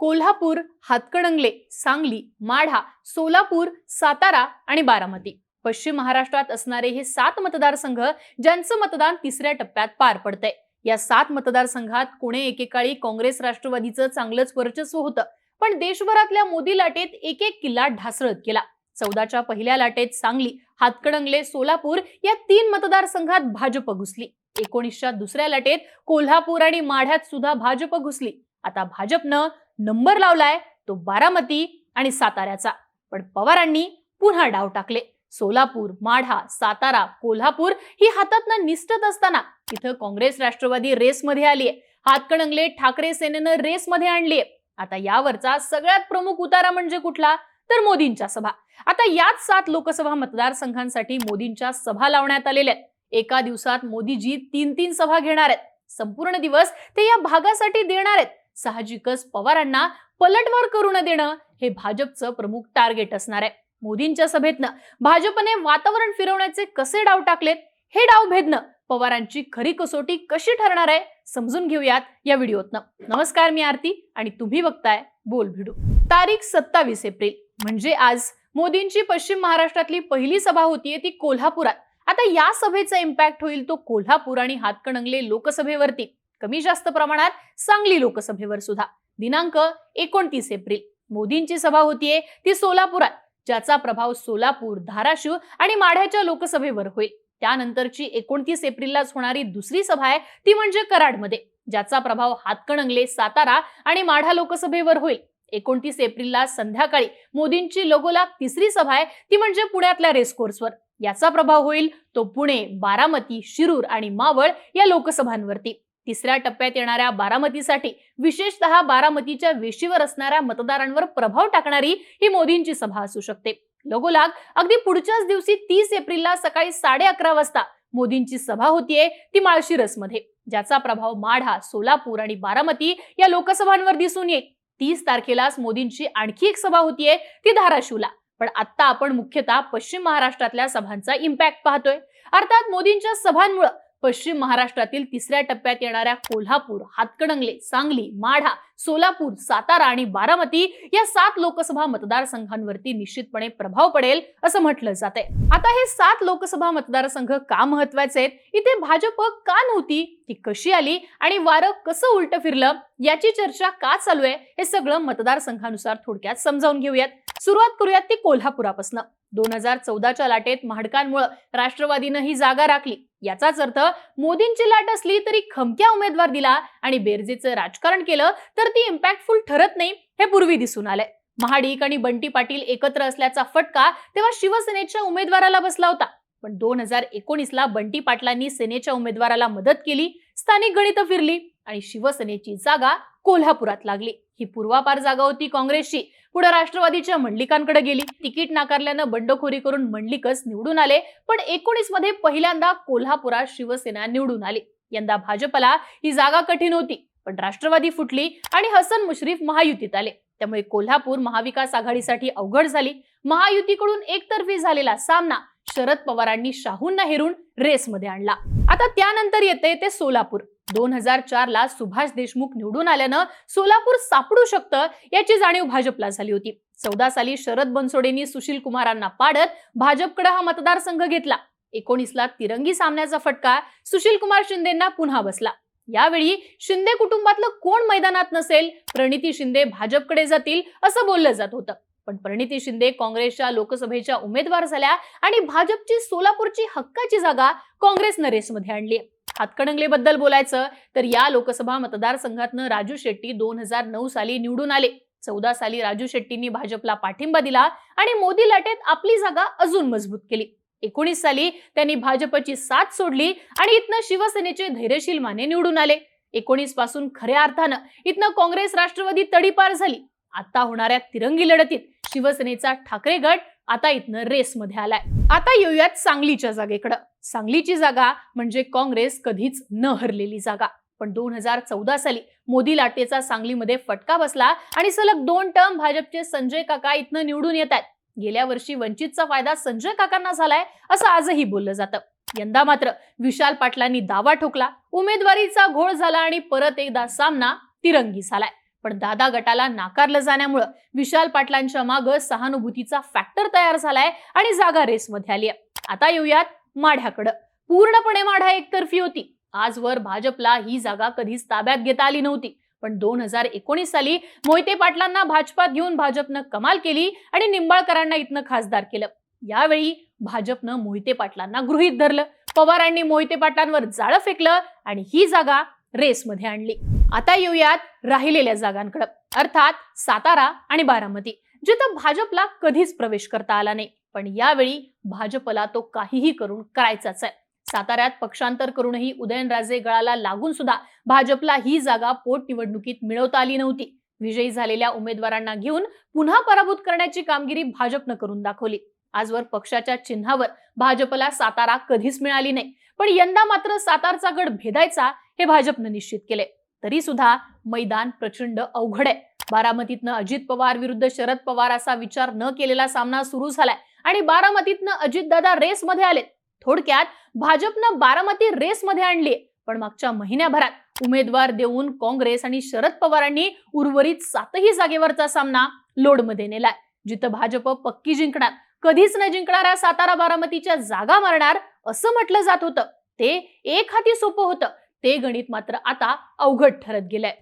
कोल्हापूर हातकणंगले सांगली माढा सोलापूर सातारा आणि बारामती. पश्चिम महाराष्ट्रात असणारे हे सात मतदारसंघ ज्यांचं मतदान तिसऱ्या टप्प्यात पार पडतंय. या सात मतदारसंघात पुणे एकेकाळी काँग्रेस राष्ट्रवादीचं चांगलंच वर्चस्व होतं पण देशभरातल्या मोदी लाटेत एक एक किल्ला ढासळत गेला. चौदाच्या पहिल्या लाटेत सांगली हातकणंगले सोलापूर या तीन मतदारसंघात भाजप घुसली. एकोणीसच्या दुसऱ्या लाटेत कोल्हापूर आणि माढ्यात सुद्धा भाजप घुसली. आता भाजपनं नंबर लावलाय तो बारामती आणि साताऱ्याचा. पण पवारांनी पुन्हा डाव टाकले. सोलापूर माढा सातारा कोल्हापूर ही हातातनं निसटत असताना तिथं काँग्रेस राष्ट्रवादी रेसमध्ये आलीये. हातकणंगले ठाकरे सेनेनं रेसमध्ये आणलीये. आता यावरचा सगळ्यात प्रमुख उतारा म्हणजे कुठला? तर मोदींच्या सभा. आता याच सात लोकसभा मतदारसंघांसाठी मोदींच्या सभा लावण्यात आलेल्या आहेत. एका दिवसात मोदीजी तीन तीन सभा घेणार आहेत. संपूर्ण दिवस ते या भागासाठी देणार आहेत. साहजिकच पवारांना पलटवार करू न देणं हे भाजपचं प्रमुख टार्गेट असणार आहे. मोदींच्या सभेतनं भाजपने वातावरण फिरवण्याचे कसे डाव टाकलेत हे डाव भेदनं पवारांची खरी कसोटी कशी ठरणार आहे समजून घेऊयात या व्हिडिओतनं. नमस्कार मी आरती आणि तुम्ही बघताय बोल भिडू. तारीख सत्तावीस एप्रिल म्हणजे आज मोदींची पश्चिम महाराष्ट्रातली पहिली सभा होतीये ती कोल्हापुरात. आता या सभेचा इम्पॅक्ट होईल तो कोल्हापूर आणि हातकणंगले लोकसभेवरती. कमी जास्त प्रमाणात सांगली लोकसभेवर सुद्धा. दिनांक एकोणतीस एप्रिल. मोदींची सभा होतीये ती सोलापुरात ज्याचा प्रभाव सोलापूर धाराशिव आणि माढ्याच्या लोकसभेवर होईल. त्यानंतरची एकोणतीस एप्रिललाच होणारी दुसरी सभा आहे ती म्हणजे कराडमध्ये ज्याचा प्रभाव हातकणंगले सातारा आणि माढा लोकसभेवर होईल. एकोणतीस एप्रिलला संध्याकाळी मोदींची लगोलाग तिसरी सभा आहे ती म्हणजे पुण्यातल्या रेसकोर्सवर याचा प्रभाव होईल तो पुणे बारामती शिरूर आणि मावळ या लोकसभांवरती. तिसऱ्या टप्प्यात येणाऱ्या बारामतीसाठी विशेषतः बारामतीच्या वेशीवर असणाऱ्या मतदारांवर प्रभाव टाकणारी ही मोदींची सभा असू शकते. लगोलाग अगदी पुढच्याच दिवशी तीस एप्रिलला सकाळी साडे अकरा वाजता मोदींची सभा होतीये ती माळशिरसमध्ये ज्याचा प्रभाव माढा सोलापूर आणि बारामती या लोकसभांवर दिसून येईल. तीस तारखेलाच मोदींची आणखी एक सभा होतीये ती धाराशिवला. पण आता आपण मुख्यतः पश्चिम महाराष्ट्रातल्या सभांचा इम्पॅक्ट पाहतोय. अर्थात मोदींच्या सभांमुळे पश्चिम महाराष्ट्रातील तिसऱ्या टप्प्यात येणाऱ्या कोल्हापूर हातकणंगले सांगली माढा सोलापूर सातारा आणि बारामती या सात लोकसभा मतदारसंघांवरती निश्चितपणे प्रभाव पडेल असं म्हटलं जाते आता हे सात लोकसभा मतदारसंघ का महत्त्वाचे आहेत? इथे भाजप का नव्हती? ती कशी आली? आणि वारं कसं उलट फिरलं? याची चर्चा का चालू आहे? हे सगळं मतदारसंघानुसार थोडक्यात समजावून घेऊयात. सुरुवात करूयात ती कोल्हापुरापासून. दोन हजार चौदाच्या लाटेत महाडकांमुळे राष्ट्रवादीनं ही जागा राखली. याचाच अर्थ मोदींची लाट असली तरी खमक्या उमेदवार दिला आणि बेरजेचं राजकारण केलं तर ती इम्पॅक्टफुल ठरत नाही हे पूर्वी दिसून आलंय. महाडिक आणि बंटी पाटील एकत्र असल्याचा फटका तेव्हा शिवसेनेच्या उमेदवाराला बसला होता. पण दोन हजार एकोणीसला बंटी पाटलांनी सेनेच्या उमेदवाराला मदत केली स्थानिक गणितं फिरली. आणि शिवसेनेची जागा कोल्हापुरात लागली. ही पूर्वापार जागा होती काँग्रेसची. पुढे राष्ट्रवादीच्या मंडलिकांकडे गेली. तिकीट नाकारल्यानं बंडखोरी करून मंडलिकच निवडून आले. पण एकोणीसमध्ये पहिल्यांदा कोल्हापुरात शिवसेना निवडून आली. यंदा भाजपला ही जागा कठीण होती. पण राष्ट्रवादी फुटली आणि हसन मुश्रीफ महायुतीत आले. त्यामुळे कोल्हापूर महाविकास आघाडीसाठी अवघड झाली. महायुतीकडून एकतर्फी झालेला सामना शरद पवारांनी शाहूंना हेरून रेसमध्ये आणला. आता त्यानंतर येते ते सोलापूर. दोन हजार चार ला सुभाष देशमुख निवडून आल्यानं सोलापूर सापडू शकतं याची जाणीव भाजपला झाली होती. चौदा साली शरद बनसोडेंनी सुशील कुमारांना पाडत भाजपकडे हा मतदारसंघ घेतला. एकोणीसला तिरंगी सामन्याचा फटका सुशील कुमार शिंदेना पुन्हा बसला. यावेळी शिंदे कुटुंबातलं कोण मैदानात नसेल प्रणिती शिंदे भाजपकडे जातील असं बोललं जात होतं. पण परिणिती शिंदे काँग्रेसच्या लोकसभेच्या उमेदवार झाल्या आणि भाजपची सोलापूरची हक्काची जागा काँग्रेसनं रेसमध्ये आणली. हातकणंगलेबद्दल बोलायचं तर या लोकसभा मतदारसंघातनं राजू शेट्टी दोन हजार नऊ साली निवडून आले. चौदा साली राजू शेट्टींनी भाजपला पाठिंबा दिला आणि मोदी लाटेत आपली जागा अजून मजबूत केली. एकोणीस साली त्यांनी भाजपची साथ सोडली आणि इथनं शिवसेनेचे धैर्यशील माने निवडून आले. एकोणीसपासून खऱ्या अर्थानं इथनं काँग्रेस राष्ट्रवादी तडीपार झाली. आता होणाऱ्या तिरंगी लढतीत शिवसेनेचा ठाकरे गट आता इथनं रेसमध्ये आलाय. आता येऊयात सांगलीच्या जागेकडं. सांगलीची जागा म्हणजे काँग्रेस कधीच न हरलेली जागा. पण दोन हजार चौदा साली मोदी लाटेचा सांगलीमध्ये फटका बसला आणि सलग दोन टर्म भाजपचे संजय काका इथनं निवडून येत आहेत. गेल्या वर्षी वंचितचा फायदा संजय काकांना झालाय असं आजही बोललं जातं. यंदा मात्र विशाल पाटलांनी दावा ठोकला. उमेदवारीचा घोळ झाला आणि परत एकदा सामना तिरंगी झालाय. पण दादा गटाला नाकारलं जाण्यामुळं विशाल पाटलांच्या मागं सहानुभूतीचा फॅक्टर तयार झालाय आणि जागा रेसमध्ये आली आता येऊयात माढ्याकडं. पूर्णपणे माढा एकतर्फी होती. आजवर भाजपला ही जागा कधीच ताब्यात घेता आली नव्हती. पण दोन हजार एकोणीस साली मोहिते पाटलांना भाजपात घेऊन भाजपनं कमाल केली आणि निंबाळकरांना इथनं खासदार केलं. यावेळी भाजपनं मोहिते पाटलांना गृहीत धरलं. पवारांनी मोहिते पाटलांवर जाळं फेकलं आणि ही जागा रेसमध्ये आणली. आता येऊयात राहिलेल्या जागांकडे. अर्थात सातारा आणि बारामती जिथं भाजपला कधीच प्रवेश करता आला नाही. पण यावेळी भाजपला तो काहीही करून करायचाच आहे. साताऱ्यात पक्षांतर करूनही उदयनराजे गळाला लागून सुद्धा भाजपला ही जागा पोटनिवडणुकीत मिळवता आली नव्हती. विजयी झालेल्या उमेदवारांना घेऊन पुन्हा पराभूत करण्याची कामगिरी भाजपनं करून दाखवली. आजवर पक्षाच्या चिन्हावर भाजपला सातारा कधीच मिळाली नाही. पण यंदा मात्र सातारचा गड भेदायचा हे भाजपनं निश्चित केले तरी सुद्धा मैदान प्रचंड अवघड आहे. बारामतीतनं अजित पवार विरुद्ध शरद पवार असा विचार न केलेला सामना सुरू झालाय आणि बारामतीतनं अजितदादा रेसमध्ये आलेत. थोडक्यात भाजपनं बारामती रेसमध्ये आणली पण मागच्या महिन्याभरात उमेदवार देऊन काँग्रेस आणि शरद पवारांनी उर्वरित सातही जागेवरचा सामना लोडमध्ये नेलाय. जिथं भाजप पक्की जिंकणार कधीच न जिंकणाऱ्या सातारा बारामतीच्या जागा मारणार असं म्हटलं जात होतं. ते एक हाती सोपं होतं. ते गणित मात्र आता अवघड ठरत गेलंय.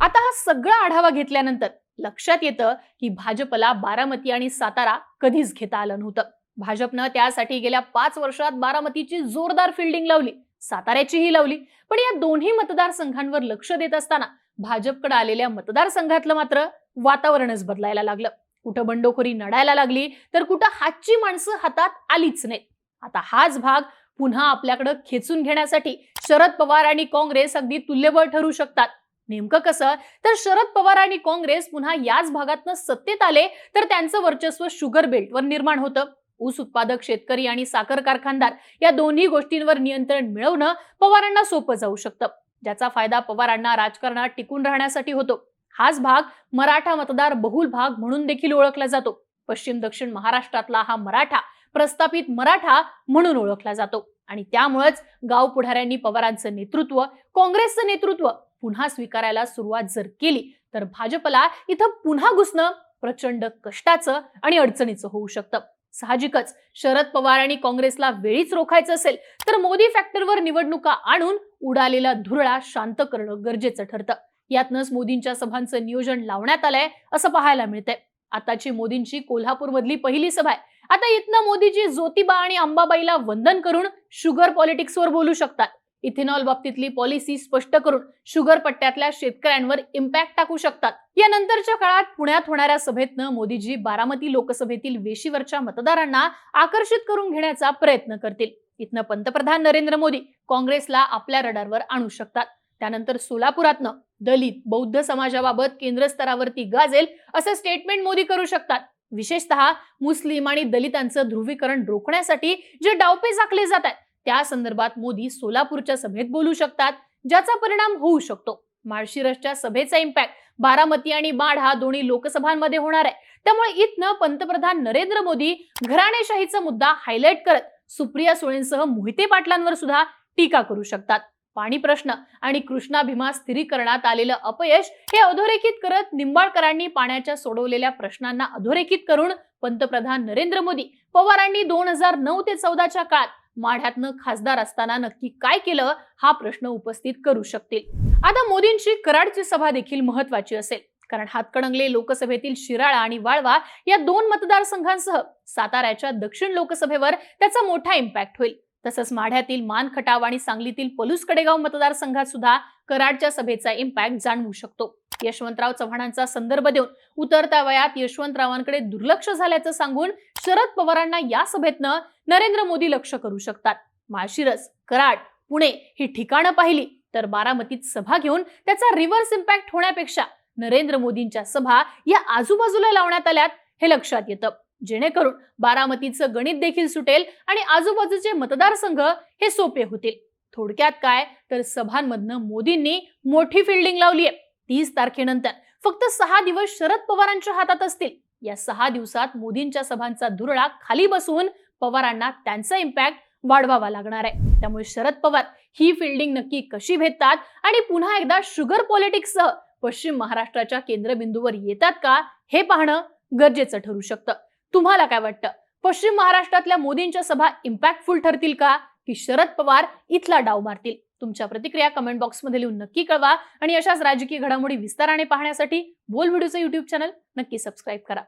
आता हा सगळा आढावा घेतल्यानंतर लक्षात येतं की भाजपला बारामती आणि सातारा कधीच घेता आलं नव्हतं. भाजपनं त्यासाठी गेल्या पाच वर्षात बारामतीची जोरदार फिल्डिंग लावली साताऱ्याचीही लावली. पण या दोन्ही मतदारसंघांवर लक्ष देत असताना भाजपकडे आलेल्या मतदारसंघातलं मात्र वातावरणच बदलायला लागलं. कुठं बंडखोरी नडायला लागली तर कुठं हातची माणसं हातात आलीच नाहीत. आता हाच भाग पुन्हा आपल्याकडे खेचून घेण्यासाठी शरद पवार आणि काँग्रेस अगदी तुल्यबळ ठरू शकतात. नेमकं कसं? तर शरद पवार आणि काँग्रेस पुन्हा याच भागातनं सत्तेत आले तर त्यांचं वर्चस्व शुगर बेल्टवर निर्माण होतं. ऊस उत्पादक शेतकरी आणि साखर कारखानदार या दोन्ही गोष्टींवर नियंत्रण मिळवणं पवारांना सोपं जाऊ शकतं. ज्याचा फायदा पवारांना राजकारणात टिकून राहण्यासाठी होतो. हाच भाग मराठा मतदार बहुल भाग म्हणून देखील ओळखला जातो. पश्चिम दक्षिण महाराष्ट्रातला हा मराठा प्रस्थापित मराठा म्हणून ओळखला जातो. आणि त्यामुळेच गाव पुढाऱ्यांनी पवारांचं नेतृत्व काँग्रेसचं नेतृत्व पुन्हा स्वीकारायला सुरुवात जर केली तर भाजपला इथं पुन्हा घुसणं प्रचंड कष्टाचं आणि अडचणीचं होऊ शकतं. साहजिकच शरद पवार आणि काँग्रेसला वेळीच रोखायचं असेल तर मोदी फॅक्टरवर निवडणुका आणून उडालेला धुरळा शांत करणं गरजेचं ठरतं. यातनंच मोदींच्या सभांचं नियोजन लावण्यात आलंय असं पाहायला मिळतंय. आताची मोदींची कोल्हापूरमधली पहिली सभा आहे. आता इथनं मोदीजी ज्योतिबा आणि अंबाबाईला वंदन करून शुगर पॉलिटिक्सवर बोलू शकतात. इथेनॉल बाबतीतली पॉलिसी स्पष्ट करून शुगर पट्ट्यातल्या शेतकऱ्यांवर इम्पॅक्ट टाकू शकतात. या नंतरच्या काळात पुण्यात होणाऱ्या सभेतनं मोदीजी बारामती लोकसभेतील वेशीवरच्या मतदारांना आकर्षित करून घेण्याचा प्रयत्न करतील. इथनं पंतप्रधान नरेंद्र मोदी काँग्रेसला आपल्या रडारवर आणू शकतात. त्यानंतर सोलापुरातनं दलित बौद्ध समाजाबाबत केंद्र स्तरावरती गाजेल असं स्टेटमेंट मोदी करू शकतात. विशेषतः मुस्लिम आणि दलितांचं ध्रुवीकरण रोखण्यासाठी जे डावपे झाकले जात आहेत त्या संदर्भात मोदी सोलापूरच्या सभेत बोलू शकतात ज्याचा परिणाम होऊ शकतो. माळशिरसच्या सभेचा इम्पॅक्ट बारामती आणि बाढ हा दोन्ही लोकसभांमध्ये होणार आहे. त्यामुळे इथनं पंतप्रधान नरेंद्र मोदी घराणेशाहीचा मुद्दा हायलाईट करत सुप्रिया सुळेंसह मोहिते पाटलांवर सुद्धा टीका करू शकतात. पाणी प्रश्न आणि कृष्णा भीमा स्थिरीकरणात आलेलं अपयश हे अधोरेखित करत निंबाळकरांनी पाण्याच्या सोडवलेल्या प्रश्नांना अधोरेखित करून पंतप्रधान नरेंद्र मोदी पवारांनी दोन हजार नऊ ते चौदाच्या काळात माढ्यातनं खासदार असताना नक्की काय केलं हा प्रश्न उपस्थित करू शकतील. आता मोदींची कराडची सभा देखील महत्वाची असेल. कारण हातकणंगले लोकसभेतील शिराळा आणि वाळवा या दोन मतदारसंघांसह साताऱ्याच्या दक्षिण लोकसभेवर त्याचा मोठा इम्पॅक्ट होईल. तसंच माढ्यातील मान खटाव आणि सांगलीतील पलूस कडेगाव मतदारसंघात सुद्धा कराडच्या सभेचा इम्पॅक्ट जाणवू शकतो. यशवंतराव चव्हाणांचा संदर्भ देऊन उतरत्या वयात यशवंतरावांकडे दुर्लक्ष झाल्याचं सांगून शरद पवारांना या सभेतनं नरेंद्र मोदी लक्ष करू शकतात. माळशिरस कराड पुणे ही ठिकाणं पाहिली तर बारामतीत सभा घेऊन त्याचा रिव्हर्स इम्पॅक्ट होण्यापेक्षा नरेंद्र मोदींच्या सभा या आजूबाजूला लावण्यात आल्यात हे लक्षात येतं. जेणेकरून बारामतीचं गणित देखील सुटेल आणि आजूबाजूचे मतदारसंघ हे सोपे होतील. थोडक्यात काय? तर सभांमधनं मोदींनी मोठी फिल्डिंग लावली आहे तीस तारखेनंतर फक्त सहा दिवस शरद पवारांच्या हातात असतील. या सहा दिवसात मोदींच्या सभांचा धुरळा खाली बसवून पवारांना त्यांचा इम्पॅक्ट वाढवावा लागणार आहे. त्यामुळे शरद पवार ही फिल्डिंग नक्की कशी भेटतात आणि पुन्हा एकदा शुगर पॉलिटिक्ससह पश्चिम महाराष्ट्राच्या केंद्रबिंदूवर येतात का? हे पाहणं गरजेचं ठरू शकतं. तुम्हाला काय वाटतं? पश्चिम महाराष्ट्रातल्या मोदींच्या सभा इम्पॅक्टफुल ठरतील का? की शरद पवार इथला डाव मारतील? तुमच्या प्रतिक्रिया कमेंट बॉक्समध्ये लिहून नक्की कळवा. आणि अशाच राजकीय घडामोडी विस्ताराने पाहण्यासाठी बोल व्हिडिओचं युट्यूब चॅनल नक्की सबस्क्राईब करा.